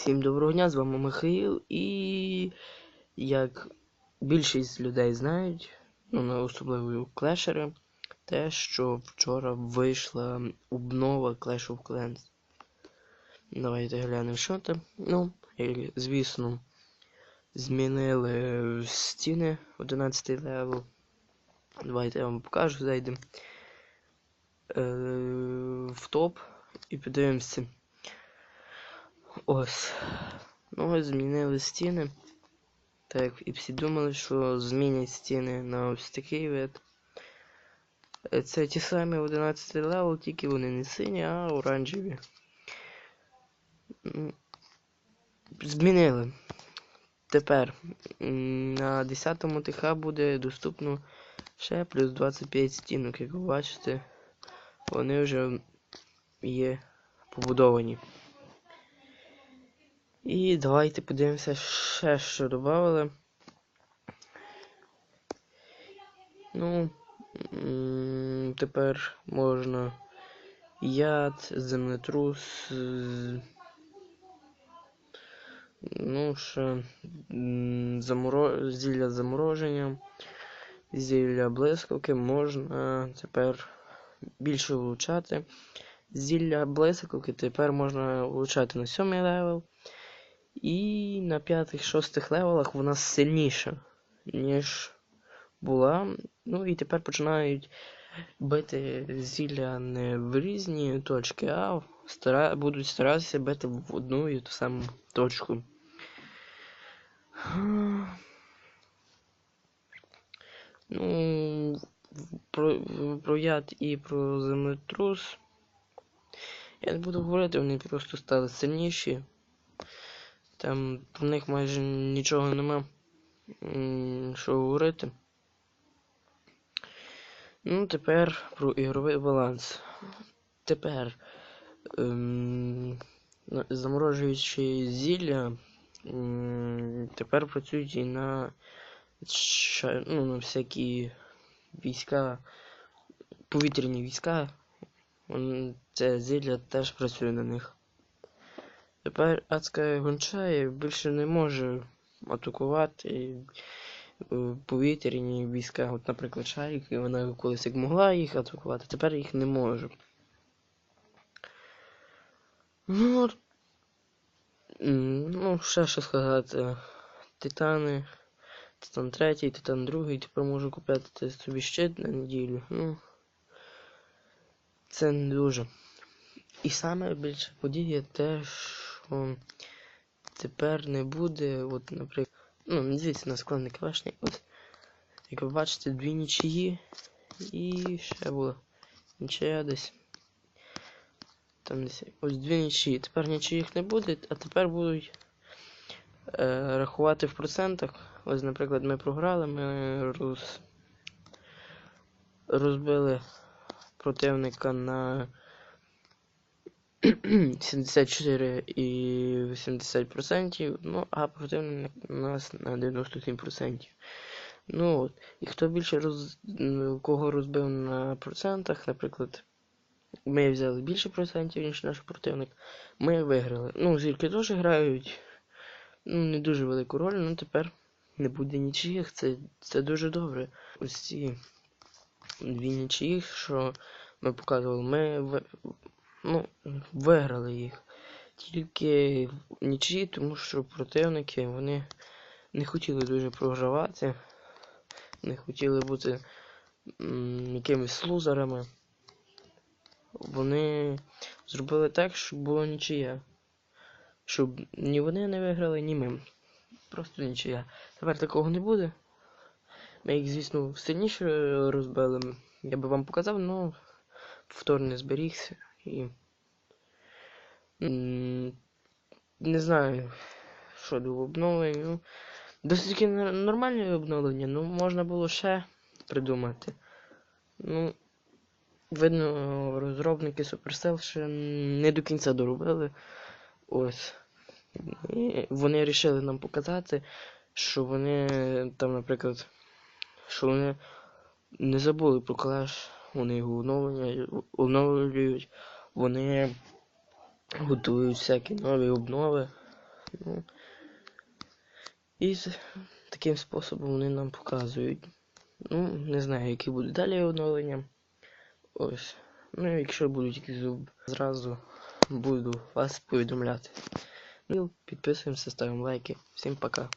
Всім доброго дня, з вами Михаїл і як більшість людей знають, ну на особливо клешери, те, що вчора вийшла обнова Clash of Clans. Давайте глянемо, що там. Ну, звісно, змінили стіни 11 левел. Давайте я вам покажу, зайдемо е, в топ і подивимося. Ось. Ну ось змінили стіни. Так, і всі думали, що змінять стіни на ось такий вид. Е, Це ті самі 11 левел, тільки вони не сині, а оранжеві. Змінили. Тепер на 10 ТХ буде доступно ще плюс 25 стінок, як ви бачите. Вони вже є побудовані. І давайте подивимося ще, що додали. Ну, тепер можна яд, землетрус. Ну, ще заморо... зілля замороження, зілля блискавки можна тепер більше влучати. Зілля блискавки тепер можна влучати на 7 левел. І на 5-6 левелах вона сильніша, ніж була. Ну і тепер починають бити зілля не в різні точки, а стара... будуть старатися бити в одну і ту саму точку. Ну, про, про яд і про землетрус. Я не буду говорити, вони просто стали сильніші. Там про них майже нічого нема що говорити. Ну, тепер про ігровий баланс. Тепер ем, заморожуючи зілля, тепер працюють і на, ну, на всякі війська, повітряні війська. Це зілля теж працює на них. Тепер адська гончая більше не може атакувати повітряні війська. От, наприклад, шарик, і вона колись як могла їх атакувати, тепер їх не може. Ну, от, ну, ще що сказати. Титани. Титан третій, титан другий, тепер можу купляти собі щит на неділю. Ну, це не дуже. І саме більше подія те, що тепер не буде, от, наприклад, ну, не дивіться на складний калашник, ось, як ви бачите, дві нічиї і ще була нічия десь. Там десь ось дві нічиї. Тепер нічиїх не буде, а тепер будуть е, рахувати в процентах. Ось, наприклад, ми програли, ми роз... розбили противника на 74 і 80%, ну, а противник у нас на 97%. Ну от. І хто більше роз... кого розбив на процентах, наприклад, ми взяли більше процентів, ніж наш противник, ми виграли. Ну, зірки теж грають ну, не дуже велику роль, ну тепер не буде нічиїх, це, це дуже добре. Ось ці дві нічиїх, що ми показували, ми ну, виграли їх. Тільки нічиї, тому що противники вони не хотіли дуже програвати, не хотіли бути м, якимись лузерами. Вони зробили так, щоб було нічия. Щоб ні вони не виграли, ні ми. Просто нічия. Тепер такого не буде. Ми їх, звісно, сильніше розбили. Я би вам показав, але повтор не зберігся і. Не знаю, що до обновлень. Ну, досить нормальне обновлення, ну можна було ще придумати. Ну, видно, розробники Supercell ще не до кінця доробили. Ось. І вони вирішили нам показати, що вони там, наприклад, що вони не забули про Clash, вони його оновлюють, вони готують всякі нові обнови. Ну, і з таким способом вони нам показують. Ну, не знаю, які будуть далі оновлення. Ось. Ну, якщо будуть якісь зразу буду вас повідомляти. Ну, підписуємося, ставимо лайки. Всім пока.